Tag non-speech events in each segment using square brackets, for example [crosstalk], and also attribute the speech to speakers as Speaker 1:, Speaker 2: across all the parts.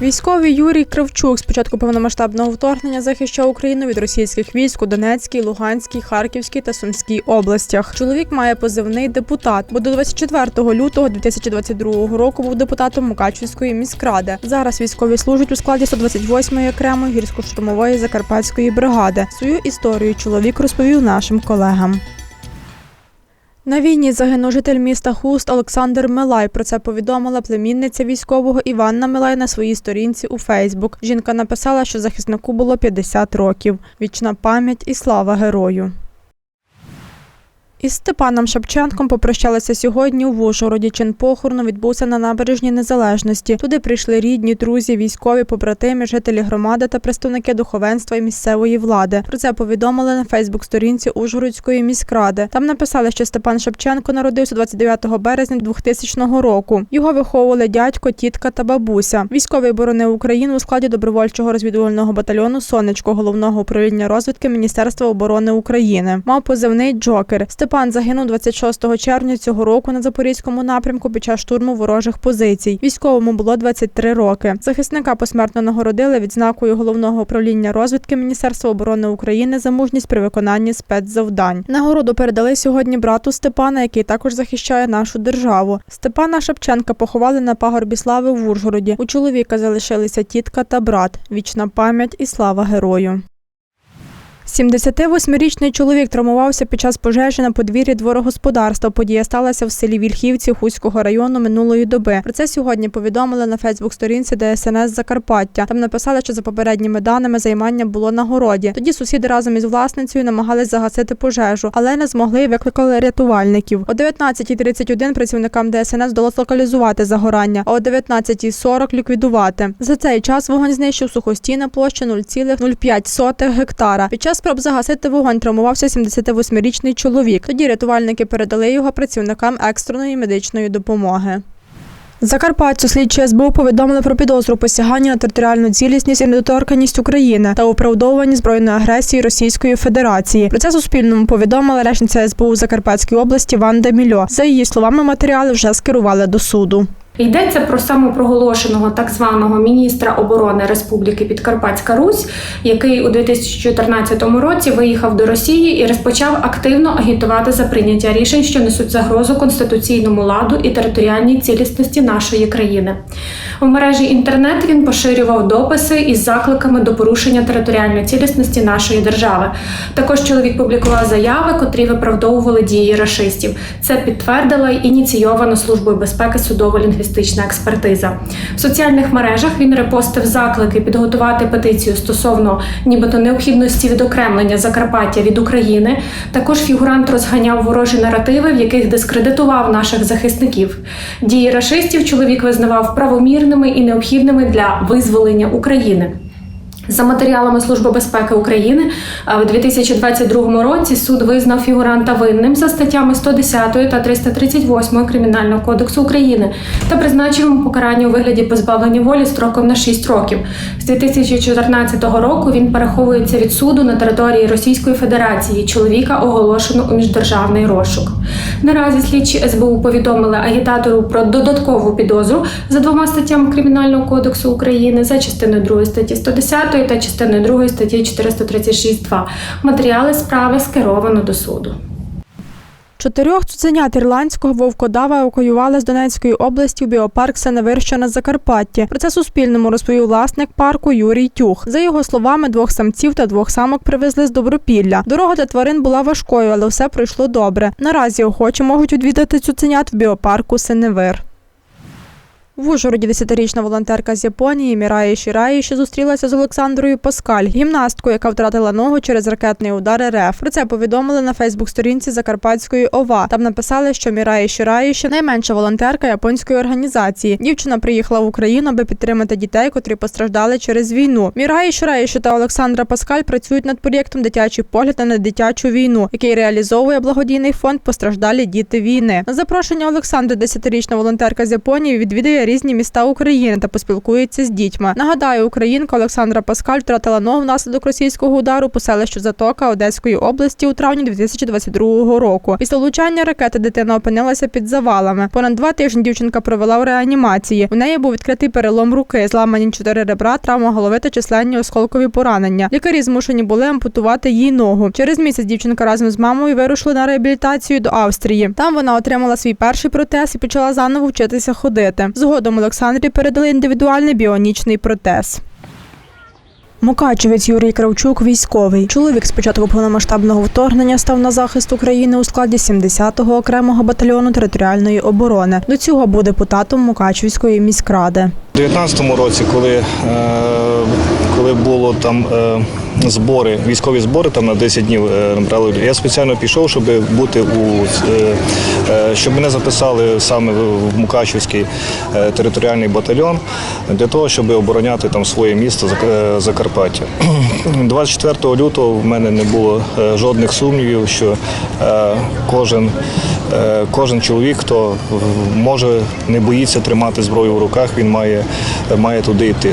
Speaker 1: Військовий Юрій Кравчук з початку повномасштабного вторгнення захищав Україну від російських військ у Донецькій, Луганській, Харківській та Сумській областях. Чоловік має позивний депутат, бо до 24 лютого 2022 року був депутатом Мукачівської міськради. Зараз військові служать у складі 128-ї окремої гірсько-штурмової закарпатської бригади. Свою історію чоловік розповів нашим колегам. На війні загинув житель міста Хуст Олександр Милай. Про це повідомила племінниця військового Іванна Милай на своїй сторінці у Фейсбук. Жінка написала, що захиснику було 50 років. Вічна пам'ять і слава герою. Із Степаном Шевченком попрощалися сьогодні у Ужгороді. Чин похорону відбувся на набережній Незалежності. Туди прийшли рідні, друзі, військові, побратими, жителі громади та представники духовенства і місцевої влади. Про це повідомили на Фейсбук-сторінці Ужгородської міськради. Там написали, що Степан Шевченко народився 29 березня 2000 року. Його виховували дядько, тітка та бабуся. Військовий боронив Україну у складі добровольчого розвідувального батальйону Сонечко головного управління розвідки Міністерства оборони України. Мав позивний Джокер. Степан загинув 26 червня цього року на запорізькому напрямку під час штурму ворожих позицій. Військовому було 23 роки. Захисника посмертно нагородили відзнакою головного управління розвідки Міністерства оборони України за мужність при виконанні спецзавдань. Нагороду передали сьогодні брату Степана, який також захищає нашу державу. Степана Шевченка поховали на пагорбі слави в Ужгороді. У чоловіка залишилися тітка та брат. Вічна пам'ять і слава герою. 78-річний чоловік травмувався під час пожежі на подвір'ї дворогосподарства. Подія сталася в селі Вільхівці Хуського району минулої доби. Про це сьогодні повідомили на Фейсбук-сторінці ДСНС Закарпаття. Там написали, що за попередніми даними займання було на городі. Тоді сусіди разом із власницею намагались загасити пожежу, але не змогли і викликали рятувальників. О 19.31 працівникам ДСНС вдалося локалізувати загорання, а о 19.40 ліквідувати. За цей час вогонь знищив сухостійна площа 0,05 гектара. Під час спроб загасити вогонь травмувався 78-річний чоловік. Тоді рятувальники передали його працівникам екстреної медичної допомоги. Закарпаттю слідчі СБУ повідомили про підозру посягання на територіальну цілісність і недоторканність України та оправдовування збройної агресії Російської Федерації. Про це Суспільному повідомила речниця СБУ Закарпатській області Ванда Мільо. За її словами, матеріали вже скерували до суду.
Speaker 2: Йдеться про самопроголошеного так званого міністра оборони Республіки Підкарпатська Русь, який у 2014 році виїхав до Росії і розпочав активно агітувати за прийняття рішень, що несуть загрозу конституційному ладу і територіальній цілісності нашої країни. У мережі інтернет він поширював дописи із закликами до порушення територіальної цілісності нашої держави. Також чоловік публікував заяви, котрі виправдовували дії рашистів. Це підтвердила ініційована службою безпеки судово-лінгвістична експертиза. В соціальних мережах він репостив заклики підготувати петицію стосовно нібито необхідності відокремлення Закарпаття від України. Також фігурант розганяв ворожі наративи, в яких дискредитував наших захисників. Дії рашистів чоловік визнавав правомірними і необхідними для визволення України. За матеріалами Служби безпеки України а, в 2022 році суд визнав фігуранта винним за статтями 110 та 338 Кримінального кодексу України та призначив йому покарання у вигляді позбавлення волі строком на 6 років. З 2014 року він переховується від суду на території Російської Федерації. Чоловіка оголошено у міждержавний розшук. Наразі слідчі СБУ повідомили агітатору про додаткову підозру за двома статтями Кримінального кодексу України за частиною 2 статті 110 та частиною 2 статті 436.2. Матеріали справи скеровано до суду.
Speaker 1: Чотирьох цуценят ірландського вовкодава евакуювали з Донецької області у біопарк Сеневирща на Закарпатті. Про це Суспільному розповів власник парку Юрій Тюх. За його словами, двох самців та двох самок привезли з Добропілля. Дорога для тварин була важкою, але все пройшло добре. Наразі охочі можуть відвідати цуценят в біопарку Сеневир. В Ужгороді десятирічна волонтерка з Японії Мірає Шіраї, що зустрілася з Олександрою Паскаль, гімнасткою, яка втратила ногу через ракетний удар РФ. Про це повідомили на Фейсбук-сторінці Закарпатської ОВА. Там написали, що Мірає Шіраї ще найменша волонтерка японської організації. Дівчина приїхала в Україну, аби підтримати дітей, котрі постраждали через війну. Мірає Шіраї та Олександра Паскаль працюють над проєктом Дитячий погляд на дитячу війну, який реалізовує благодійний фонд Постраждалі діти війни. На запрошення Олександри, десятирічна волонтерка з Японії, відвідує різні міста України та поспілкується з дітьми. Нагадаю, українка Олександра Паскаль втратила ногу внаслідок російського удару по селищу Затока Одеської області у травні 2022 року. Після влучання ракети дитина опинилася під завалами. Понад два тижні дівчинка провела у реанімації. У неї був відкритий перелом руки, зламані чотири ребра, травма голови та численні осколкові поранення. Лікарі змушені були ампутувати їй ногу. Через місяць дівчинка разом з мамою вирушили на реабілітацію до Австрії. Там вона отримала свій перший протез і почала заново вчитися ходити. Згодом Олександрі передали індивідуальний біонічний протез. Мукачевець Юрій Кравчук військовий. Чоловік з початку повномасштабного вторгнення став на захист України у складі 70-го окремого батальйону територіальної оборони. До цього був депутатом Мукачевської міськради.
Speaker 3: У 19-му році, коли, е, коли було там е, збори, військові збори там на 10 днів е, брали, я спеціально пішов, щоб бути у е, е, щоб мене записали саме в Мукачівський територіальний батальйон для того, щоб обороняти там своє місто Закарпаття. [clears throat] 24 лютого в мене не було жодних сумнівів, що кожен, кожен чоловік, хто може не боїться тримати зброю в руках, він має, має туди йти.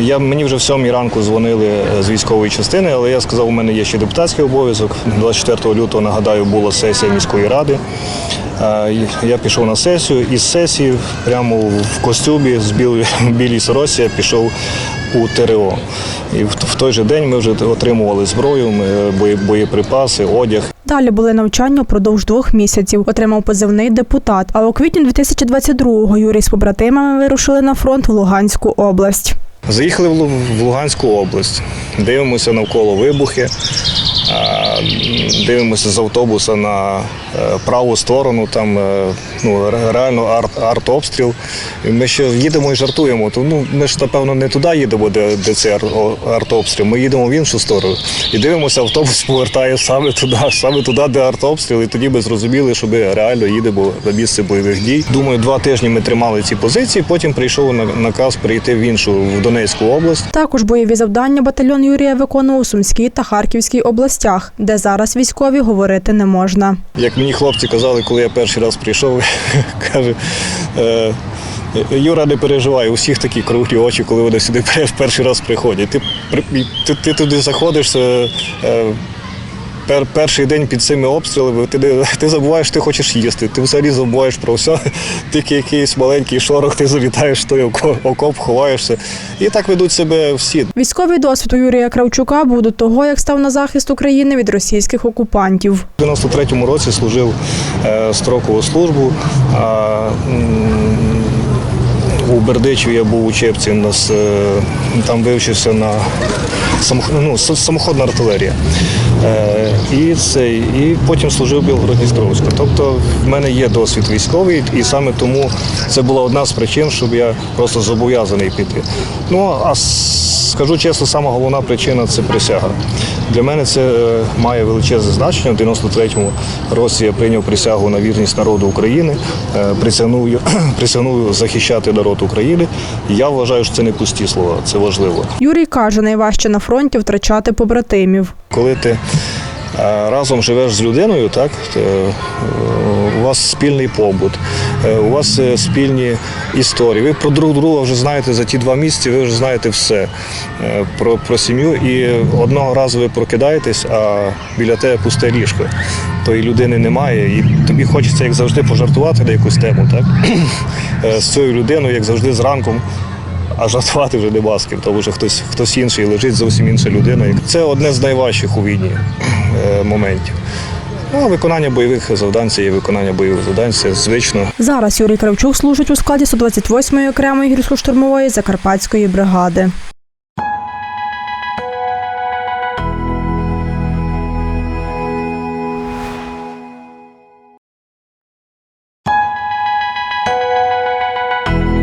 Speaker 3: Я, мені вже в сьомій ранку дзвонили з військової частини, але я сказав, у мене є ще депутатський обов'язок. 24 лютого, нагадаю, була сесія міської ради. Е, Я пішов на сесію і з сесії прямо в костюмі з [laughs] білій сорочці я пішов у ТРО. І в, той же день ми вже отримували зброю, е, боєприпаси, одяг.
Speaker 1: Далі були навчання впродовж двох місяців. Отримав позивний депутат. А у квітні 2022-го Юрій з побратимами вирушили на фронт в Луганську область.
Speaker 3: Заїхали в Луганську область, дивимося навколо вибухи, дивимося з автобуса на е, праву сторону, там е, ну, реально арт, артобстріл. І ми ще їдемо і жартуємо. То, ну, ми ж, напевно, не туди їдемо, де, де цей артобстріл, ми їдемо в іншу сторону. І дивимося, автобус [laughs] повертає саме туди, саме туди, де артобстріл. І тоді ми зрозуміли, що ми реально їдемо на місце бойових дій. Думаю, два тижні ми тримали ці позиції, потім прийшов на- наказ прийти в іншу в Донецьку область.
Speaker 1: Також бойові завдання батальйон Юрія виконував у Сумській та Харківській областях, де зараз військові говорити не можна.
Speaker 3: Як мені хлопці казали, коли я перший раз прийшов, [laughs] каже. Юра, не переживай, у всіх такі круглі очі, коли вони сюди в [laughs] перший раз приходять. Ти, ти, ти туди заходиш, е, е, пер, перший день під цими обстрілами, ти, ти забуваєш, ти хочеш їсти. Ти взагалі забуваєш про все. [laughs] Тільки якийсь маленький шорох, ти залітаєш той око- окоп, ховаєшся. І так ведуть себе всі.
Speaker 1: Військовий досвід у Юрія Кравчука був до того, як став на захист України від російських окупантів.
Speaker 3: У 93-му році служив е, строкову службу. У Бердичеві я був у Чепці, у нас е, там вивчився на ну, самоходна артилерія. Е, і, цей, і потім служив в Білгород-Дністровську. Тобто в мене є досвід військовий, і саме тому це була одна з причин, щоб я просто зобов'язаний піти. Ну а скажу чесно, сама головна причина це присяга. Для мене це е, має величезне значення. У 93-му році я прийняв присягу на вірність народу України, [clears throat] присягнув захищати народ України. Я вважаю, що це не пусті слова, це важливо.
Speaker 1: Юрій каже, найважче на фронті втрачати побратимів.
Speaker 3: Коли ти е, разом живеш з людиною, так е, у вас спільний побут, е, у вас спільні історії. Ви про друг друга вже знаєте за ті два місяці, ви вже знаєте все про, про сім'ю. І одного разу ви прокидаєтесь, а біля тебе пусте ліжко. Тої людини немає, і тобі хочеться, як завжди, пожартувати на якусь тему, так? Е, з цією людиною, як завжди, зранку. А жартувати вже не з тому що хтось, хтось інший лежить, зовсім інша людина. Це одне з найважчих у війні е, моментів. Ну, виконання бойових завдань це є виконання бойових завдань, це звично.
Speaker 1: Зараз Юрій Кравчук служить у складі 128-ї окремої гірсько-штурмової Закарпатської бригади.